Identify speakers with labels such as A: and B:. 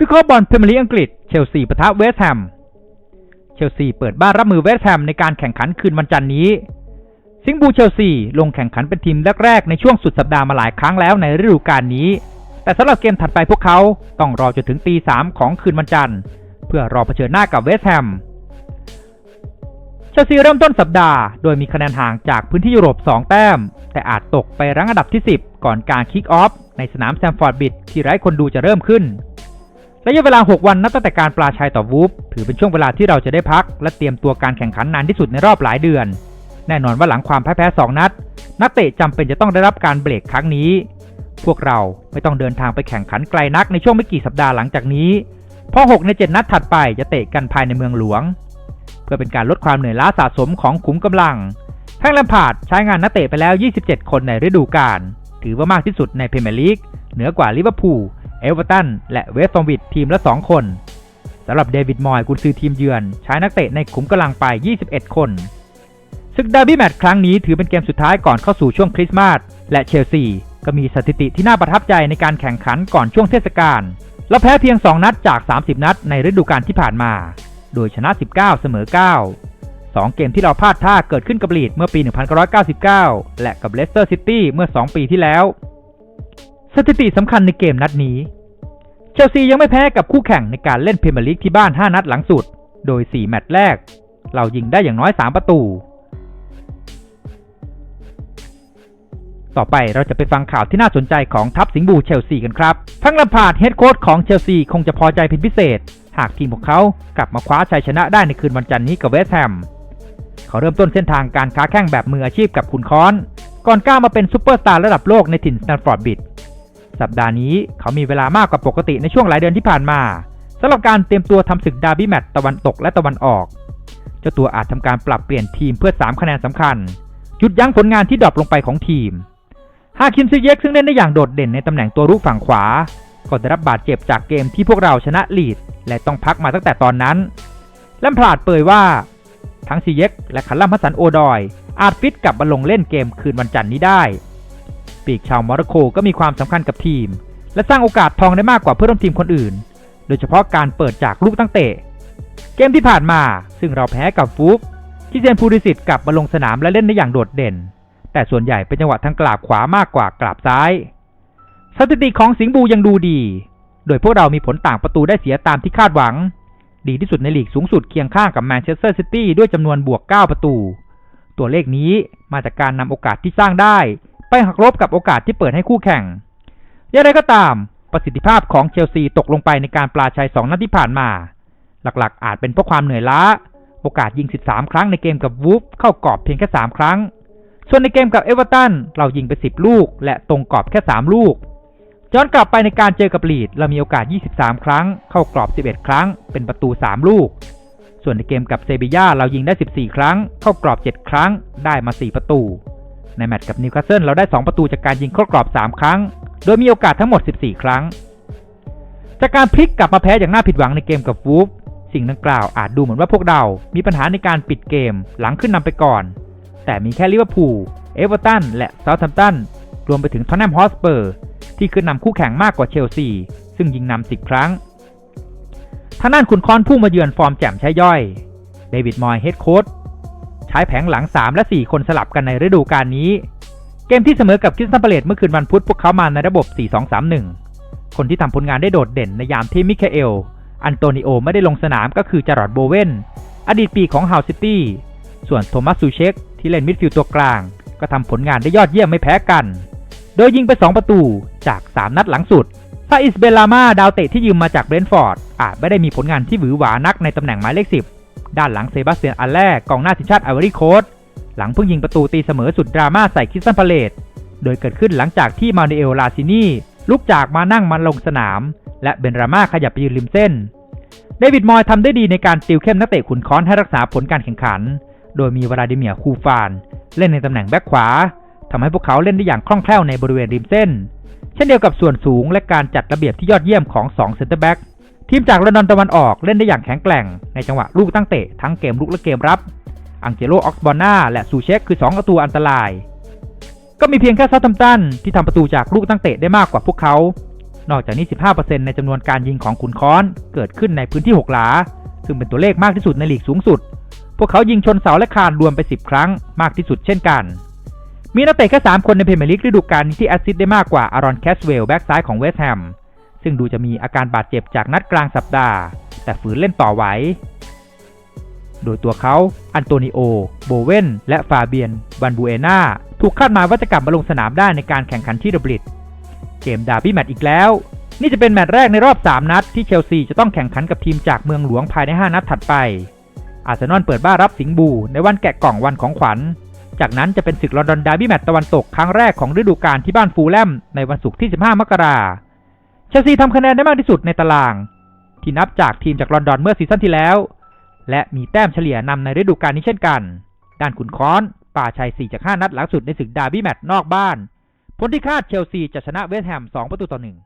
A: วิเคราะห์บอลพรีเมียร์ลีกอังกฤษเชลซีปะทะเวสต์แฮมเชลซีเปิดบ้านรับมือเวสต์แฮมในการแข่งขันคืนวันจันทร์นี้สิงบูเชลซีลงแข่งขันเป็นทีมแรกๆในช่วงสุดสัปดาห์มาหลายครั้งแล้วในฤดูกาลนี้ แต่สำหรับเกมถัดไปพวกเขาต้องรอจนถึงตีสามของคืนวันจันทร์เพื่อรอเผชิญหน้ากับเวสต์แฮมเชลซีเริ่มต้นสัปดาห์โดยมีคะแนนห่างจากพื้นที่ยุโรป 2 แต้ม แต่อาจตกไปรั้งอันดับที่ 10 ก่อนการคิกออฟในสนามแซมฟอร์ดบิดที่ไร้คนดูจะเริ่มขึ้น ระยะเวลา 6 วันนับตั้งแต่การปลาชัยต่อวูฟถือเป็นช่วงเวลาที่เราจะได้พัก และเตรียมตัวการแข่งขันนานที่สุดในรอบหลายเดือน แน่นอนว่าหลังความแพ้แพ้สองนัด นักเตะจำเป็นจะต้องได้รับการเบรกครั้งนี้ พวกเราไม่ต้องเดินทางไปแข่งขันไกลนักในช่วงไม่กี่สัปดาห์หลังจากนี้เพราะ6ใน 7 นัดถัดไปจะเตะกันภายในเมืองหลวง เพื่อเป็นการลดความเหนื่อยล้าสะสมของขุมกำลังแท่งลมพาดใช้งานนักเตะไปแล้ว 27 คนในฤดูกาลถือว่ามากที่สุดในพรีเมียร์ลีกเหนือกว่าลิเวอร์พูล เอเวอร์ตันและเวสต์บอมวิชทีมละ 2 คนสำหรับเดวิดมอยกุนซือทีมเยือน ใช้นักเตะในขุมกำลังไป 21 คนศึกดาร์บี้แมตช์ครั้งนี้ถือเป็นเกมสุดท้ายก่อนเข้าสู่ช่วงคริสต์มาสและเชลซีก็มีสถิติที่น่าประทับใจในการแข่งขันก่อนช่วงเทศกาลและแพ้เพียง 2 นัดจาก 30 นัดในฤดูกาลที่ผ่านมา โดยชนะ 19 เสมอ 9 2 เกมที่เราพลาดท่าเกิดขึ้นกับลีดเมื่อปี 1999 และกับเลสเตอร์ซิตี้เมื่อ 2 ปีที่แล้ว สถิติสำคัญในเกมนัดนี้ เชลซียังไม่แพ้กับคู่แข่งในการเล่นพรีเมียร์ลีกที่บ้าน 5 นัดหลังสุด โดย 4 แมตช์แรก เรายิงได้อย่างน้อย 3 ประตู ต่อไปเราจะไปฟังข่าวที่น่าสนใจของทัพสิงห์บูเชลซีกันครับ ทั้งลำพาดเฮดโค้ชของเชลซีคงจะพอใจเป็นพิเศษ หากทีมของเขากลับมาคว้าชัยชนะได้ในคืนวันจันทร์นี้กับเวสต์แฮมเขาเริ่มต้นเส้นทางการค้าแข่งแบบมืออาชีพกับคุณคอน ก่อนก้าวมาเป็นซูเปอร์สตาร์ระดับโลกในถิ่นสแตนฟอร์ดบิด สัปดาห์นี้เขามีเวลามากกว่าปกติในช่วงหลายเดือนที่ผ่านมาสำหรับการเตรียมตัวทำศึกดาร์บี้แมตต์ตะวันตกและตะวันออก เจ้าตัวอาจทำการปรับเปลี่ยนทีมเพื่อ 3 คะแนนสำคัญหยุดยั้งผลงานที่ดรอปลงไปของทีม ฮาคิมซิเยกซึ่งเล่นได้อย่างโดดเด่นในตำแหน่งตัวรุกฝั่งขวา ก็ได้รับบาดเจ็บจากเกมที่พวกเราชนะลีด และต้องพักมาตั้งแต่ตอนนั้นแลมพลาดเผยว่า ทั้งซีเยกและคัลลัมฮัสสันโอดอย อาจฟิตกลับมาลงเล่นเกมคืนวันจันทร์นี้ได้ ปีกชาวโมร็อกโกก็มีความสำคัญกับทีม และสร้างโอกาสทองได้มากกว่าเพื่อนร่วมทีมคนอื่น โดยเฉพาะการเปิดจากลูกตั้งเตะ เกมที่ผ่านมาซึ่งเราแพ้กับฟุกที่เจนพูริสิตกลับมาลงสนามและเล่นได้อย่างโดดเด่น แต่ส่วนใหญ่เป็นจังหวะทางกราบขวามากกว่ากราบซ้าย สถิติของสิงห์บูยังดูดี โดยพวกเรามีผลต่างประตูได้เสียตามที่คาดหวัง ดีที่สุดในลีกสูงสุดเคียงข้างกับแมนเชสเตอร์ซิตี้ด้วยจำนวนบวก 9 ประตู ตัวเลขนี้มาจากการนำโอกาสที่สร้างได้ ไปหักลบกับโอกาสที่เปิดให้คู่แข่ง อย่างไรก็ตาม ประสิทธิภาพของเชลซีตกลงไปในการปลาชัย 2 นัดที่ผ่านมา หลักๆ อาจเป็นเพราะความเหนื่อยล้า โอกาสยิง 13 ครั้งในเกมกับวูฟเข้ากรอบเพียงแค่ 3 ครั้ง ส่วนในเกมกับเอเวอร์ตันเรายิงไป 10 ลูก และตรงกรอบแค่ 3 ลูกย้อนกลับไปในการเจอกับลีดเรามีโอกาส 23 ครั้ง เข้ากรอบ 11 ครั้ง เป็นประตู 3 ลูก ส่วนในเกมกับเซบีย่าเรายิงได้ 14 ครั้ง เข้ากรอบ 7 ครั้ง ได้มา 4 ประตู ในแมตช์กับนิวคาสเซิลเราได้ 2 ประตูจากการยิงเข้ากรอบ 3 ครั้ง โดยมีโอกาสทั้งหมด 14 ครั้ง จากการพลิกกลับมาแพ้อย่างน่าผิดหวังในเกมกับวูฟสิ่งดังกล่าวอาจดูเหมือนว่าพวกเรา มีปัญหาในการปิดเกมหลังขึ้นนำไปก่อน แต่มีแค่ลิเวอร์พูล เอเวอร์ตัน และเซาท์แฮมป์ตัน รวมไปถึงทอนแนมฮอสเปอร์ ที่ขึ้นนำคู่แข่งมากกว่าเชลซี ซึ่งยิงนำ10 ครั้งทางด้านขุนคอนพุ่งมาเยือนฟอร์มแจ่มใช้ย่อย เดวิดมอยเฮดโค้ช ใช้แผงหลัง 3 และ 4 คนสลับกันในฤดูกาลนี้ เกมที่เสมอกับคริสตันพาเลตเมื่อคืนวันพุธพวกเขามาในระบบ 4-2-3-1 คนที่ทำผลงานได้โดดเด่นในยามที่มิเคเอล อันโตนิโอไม่ได้ลงสนามก็คือจารอดโบเวนอดีตปีของฮาวซิตี้ ส่วนโทมัสซูเชคที่เล่นมิดฟิลด์ตัวกลาง ก็ทำผลงานได้ยอดเยี่ยมไม่แพ้กัน โดยยิงไป 2 ประตูจาก 3 นัดหลังสุดซาอิสเบลามาดาวเตะที่ยืมมาจากเบรนท์ฟอร์ดอาจไม่ได้มีผลงานที่หวือหวานักในตำแหน่งหมายเลข10 ด้านหลังเซบาสเตียนอัลแลกองหน้าทีมชาติไอวอรี่โคสหลังเพิ่งยิงประตูตีเสมอสุดดราม่าใส่คริสตันพาเลตโดยเกิดขึ้นหลังจากที่มาเนเอลลาซินีลุกจากมานั่งมันลงสนาม และเบนราม่าขยับไปยืนริมเส้น เดวิดมอยทำได้ดีในการติวเข้มนักเตะขุนค้อนให้รักษาผลการแข่งขัน โดยมีวลาดิเมียคูฟาน เล่นในตำแหน่งแบ็คขวาทำให้พวกเขาเล่นได้อย่างคล่องแคล่วในบริเวณริมเส้น เช่นเดียวกับส่วนสูงและการจัดระเบียบที่ยอดเยี่ยมของ2เซนเตอร์แบ็ก ทีมจากลอนดอนตะวันออกเล่นได้อย่างแข็งแกร่ง ในจังหวะลูกตั้งเตะทั้งเกมลุกและเกมรับ อังเจโลออกซ์บอนาและซูเชคคือ2ประตูอันตราย ก็มีเพียงแค่ซัตตัมตันที่ทำประตูจากลูกตั้งเตะได้มากกว่าพวกเขา นอกจากนี้ 15%ในจำนวนการยิงของขุนค้อนเกิดขึ้นในพื้นที่ 6 หลา ซึ่งเป็นตัวเลขมากที่สุดในลีกสูงสุด พวกเขายิงชนเสาและคานรวมไป 10 ครั้งมากที่สุดเช่นกัน มีนักเตะแค่3คนในพรเมียร์ลีกฤดูกาลที่แอสซิสต์ได้มากกว่าอารอนแคสเวลแบ็กซ้ายของเวสต์แฮม ซึ่งดูจะมีอาการบาดเจ็บจากนัดกลางสัปดาห์ แต่ฝืนเล่นต่อไหว โดยตัวเขาอันโตนิโอ โบเวนและฟาเบียนบันบูเอนาถูกคาดมาว่าจะกลับมาลงสนามได้ในการแข่งขันที่ดับลิดเกมดาร์บี้แมตช์อีกแล้ว นี่จะเป็นแมตช์แรกในรอบ 3 นัด ที่เชลซีจะต้องแข่งขันกับทีมจากเมืองหลวงภายใน 5 นัดถัดไป อาร์เซนอลเปิดบ้านรับสิงบูในวันแกะกล่องวันของขวัญ จากนั้นจะเป็นศึกลอนดอนดาร์บี้แมตช์ตะวันตกครั้งแรกของฤดูกาลที่บ้านฟูลแลมในวันศุกร์ที่ 15 มกราคม เชลซีทำคะแนนได้มากที่สุดในตาราง ที่นับจากทีมจากลอนดอนเมื่อซีซั่นที่แล้ว และมีแต้มเฉลี่ยนำในฤดูกาลนี้เช่นกัน ด้านขุนค้อนป่าชัย 4 จาก 5 นัดหลังสุดในศึกดาร์บี้แมตช์นอกบ้าน ผลที่คาดเชลซีจะชนะเวสต์แฮม 2 ประตูต่อ1